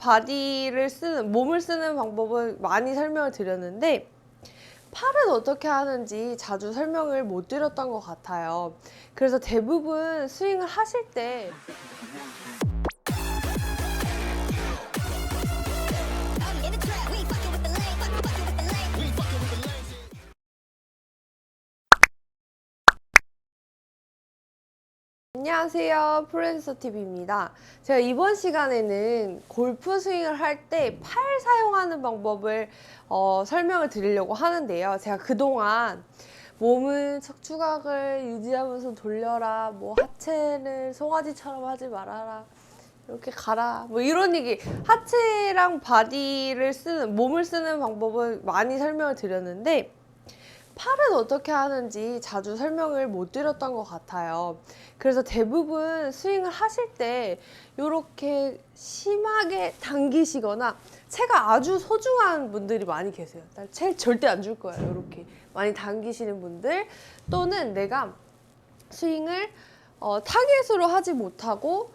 바디를 쓰는 몸을 쓰는 방법은 많이 설명을 드렸는데 팔은 어떻게 하는지 자주 설명을 못 드렸던 것 같아요. 그래서 대부분 스윙을 하실 때 안녕하세요. 프로듀서 TV입니다. 제가 이번 시간에는 골프 스윙을 할 때 팔 사용하는 방법을 어, 설명을 드리려고 하는데요. 제가 그동안 몸은 척추각을 유지하면서 돌려라, 뭐 하체를 송아지처럼 하지 말아라, 이렇게 가라, 뭐 이런 얘기. 하체랑 바디를 쓰는, 몸을 쓰는 방법은 많이 설명을 드렸는데, 팔은 어떻게 하는지 자주 설명을 못 드렸던 것 같아요. 그래서 대부분 스윙을 하실 때 이렇게 심하게 당기시거나 채가 아주 소중한 분들이 많이 계세요. 나채 절대 안 줄 거야. 이렇게 많이 당기시는 분들 또는 내가 스윙을 어, 타겟으로 하지 못하고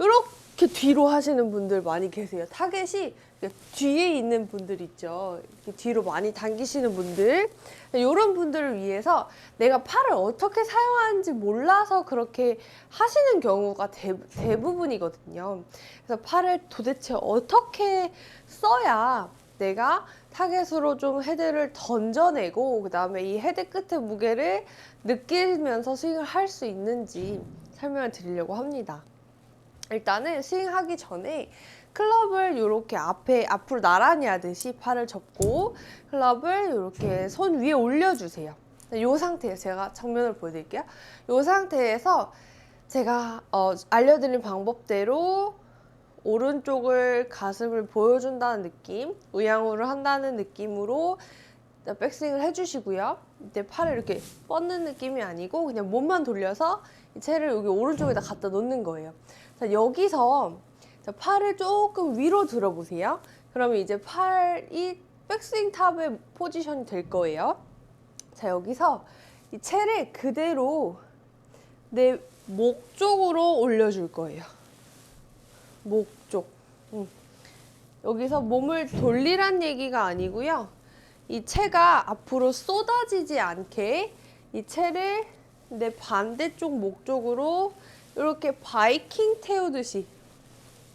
이렇게 뒤로 하시는 분들 많이 계세요. 타겟이 이렇게 뒤에 있는 분들 있죠. 이렇게 뒤로 많이 당기시는 분들. 이런 분들을 위해서 내가 팔을 어떻게 사용하는지 몰라서 그렇게 하시는 경우가 대, 대부분이거든요. 그래서 팔을 도대체 어떻게 써야 내가 타겟으로 좀 헤드를 던져내고 그 다음에 이 헤드 끝의 무게를 느끼면서 스윙을 할 수 있는지 설명을 드리려고 합니다. 일단은 스윙하기 전에 클럽을 이렇게 앞에 앞으로 나란히 하듯이 팔을 접고 클럽을 이렇게 손 위에 올려주세요. 이 상태에서 제가 정면을 보여드릴게요. 이 상태에서 제가 어, 알려드린 방법대로 오른쪽을 가슴을 보여준다는 느낌, 우양우를 한다는 느낌으로 백스윙을 해주시고요. 이때 팔을 이렇게 뻗는 느낌이 아니고 그냥 몸만 돌려서 이 채를 여기 오른쪽에다 갖다 놓는 거예요. 자, 여기서 자, 팔을 조금 위로 들어보세요. 그러면 이제 팔이 백스윙 탑의 포지션이 될 거예요. 자, 여기서 이 채를 그대로 내 목 쪽으로 올려줄 거예요. 목 쪽. 음. 여기서 몸을 돌리란 얘기가 아니고요. 이 채가 앞으로 쏟아지지 않게 이 채를 내 반대쪽 목 쪽으로 이렇게 바이킹 태우듯이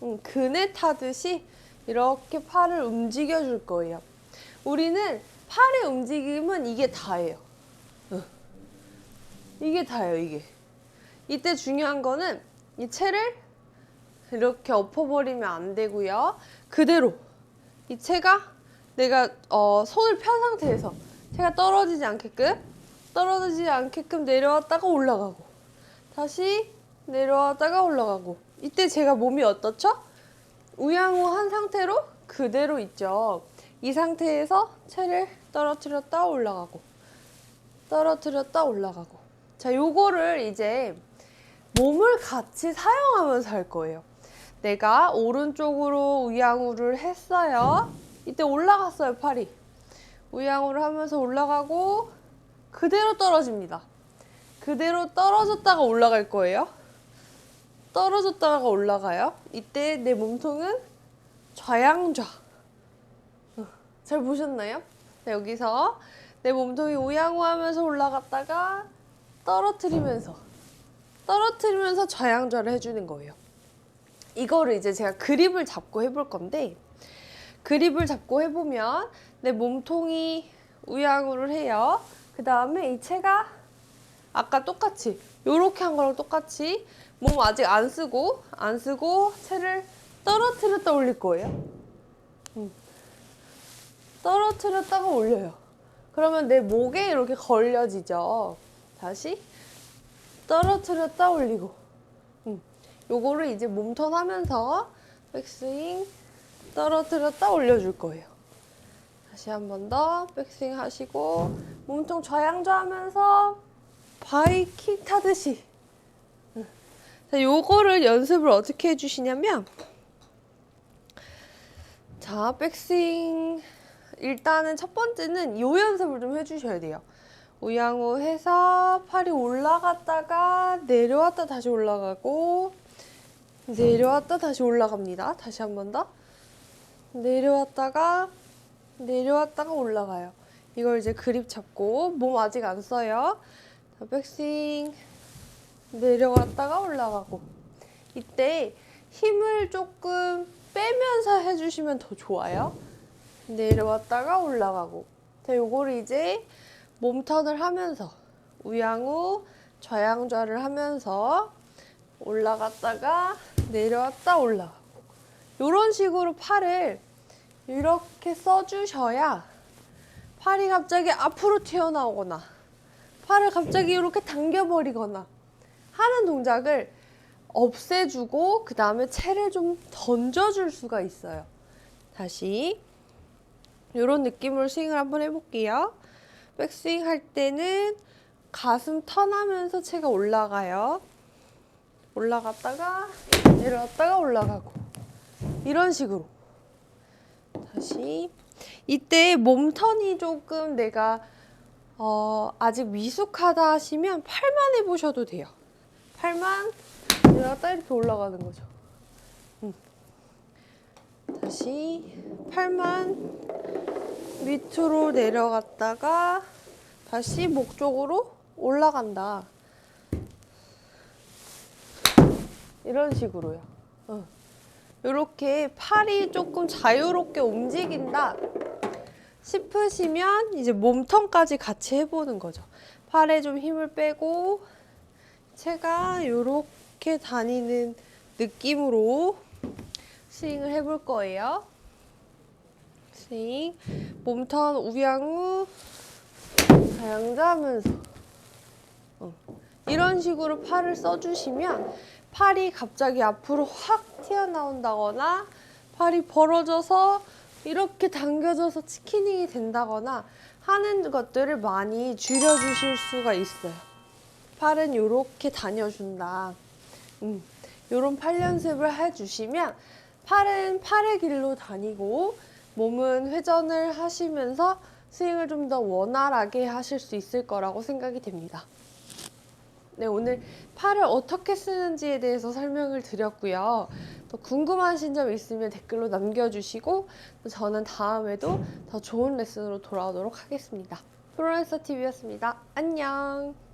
음, 그네 타듯이 이렇게 팔을 움직여 줄 거예요. 우리는 팔의 움직임은 이게 다예요. 어. 이게 다예요, 이게. 이때 중요한 거는 이 채를 이렇게 엎어버리면 안 되고요. 그대로 이 채가 내가 어, 손을 편 상태에서 채가 떨어지지 않게끔 떨어지지 않게끔 내려왔다가 올라가고 다시 내려왔다가 올라가고 이때 제가 몸이 어떻죠? 우양우한 상태로 그대로 있죠. 이 상태에서 채를 떨어뜨렸다 올라가고 떨어뜨렸다 올라가고 자 요거를 이제 몸을 같이 사용하면서 할 거예요. 내가 오른쪽으로 우양우를 했어요. 이때 올라갔어요, 팔이. 우양우를 하면서 올라가고 그대로 떨어집니다. 그대로 떨어졌다가 올라갈 거예요. 떨어졌다가 올라가요. 이때 내 몸통은 좌양좌. 어, 잘 보셨나요? 자, 여기서 내 몸통이 우양우 하면서 올라갔다가 떨어뜨리면서 떨어뜨리면서 좌양좌를 해주는 거예요. 이거를 이제 제가 그립을 잡고 해볼 건데 그립을 잡고 해보면 내 몸통이 우양우를 해요. 그 다음에 이 채가 아까 똑같이 이렇게 한 거랑 똑같이 몸 아직 안 쓰고 안 쓰고 채를 떨어뜨렸다 올릴 거예요. 음. 떨어뜨렸다가 올려요. 그러면 내 목에 이렇게 걸려지죠. 다시 떨어뜨렸다 올리고. 음. 요거를 이제 몸턴 하면서 백스윙 떨어뜨렸다 올려줄 거예요. 다시 한 번 더 백스윙 하시고 몸통 좌양좌 하면서 바이킹 타듯이 응. 자, 요거를 연습을 어떻게 해주시냐면 자 백스윙 일단은 첫 번째는 요 연습을 좀 해주셔야 돼요. 우양우 해서 팔이 올라갔다가 내려왔다 다시 올라가고 내려왔다 다시 올라갑니다. 다시 한 번 더. 내려왔다가 내려왔다가 올라가요. 이걸 이제 그립 잡고 몸 아직 안 써요. 자, 백스윙 내려갔다가 올라가고. 이때 힘을 조금 빼면서 해주시면 더 좋아요. 내려왔다가 올라가고. 자, 요거를 이제 몸턴을 하면서 우양우 좌양좌를 하면서 올라갔다가 내려왔다 올라가고. 이런 식으로 팔을 이렇게 써주셔야 팔이 갑자기 앞으로 튀어나오거나 팔을 갑자기 이렇게 당겨버리거나 하는 동작을 없애주고 그 다음에 채를 좀 던져줄 수가 있어요. 다시 이런 느낌으로 스윙을 한번 해볼게요. 백스윙 할 때는 가슴 턴하면서 채가 올라가요. 올라갔다가 내려왔다가 올라가고 이런 식으로 다시 이때 몸 턴이 조금 내가 어, 아직 미숙하다 하시면 팔만 해보셔도 돼요. 팔만 내려갔다 이렇게 올라가는 거죠. 음. 다시 팔만 밑으로 내려갔다가 다시 목 쪽으로 올라간다. 이런 식으로요. 어. 이렇게 팔이 조금 자유롭게 움직인다 싶으시면 이제 몸턴까지 같이 해보는 거죠. 팔에 좀 힘을 빼고 채가 이렇게 다니는 느낌으로 스윙을 해볼 거예요. 스윙, 몸턴 우양우 좌양자하면서 어. 이런 식으로 팔을 써주시면 팔이 갑자기 앞으로 확 튀어나온다거나 팔이 벌어져서 이렇게 당겨져서 치키닝이 된다거나 하는 것들을 많이 줄여주실 수가 있어요. 팔은 이렇게 다녀준다. 음, 이런 팔 연습을 해주시면 팔은 팔의 길로 다니고 몸은 회전을 하시면서 스윙을 좀 더 원활하게 하실 수 있을 거라고 생각이 됩니다. 네, 오늘 팔을 어떻게 쓰는지에 대해서 설명을 드렸고요. 또 궁금하신 점 있으면 댓글로 남겨주시고 또 저는 다음에도 더 좋은 레슨으로 돌아오도록 하겠습니다. 프로레서 TV였습니다. 안녕!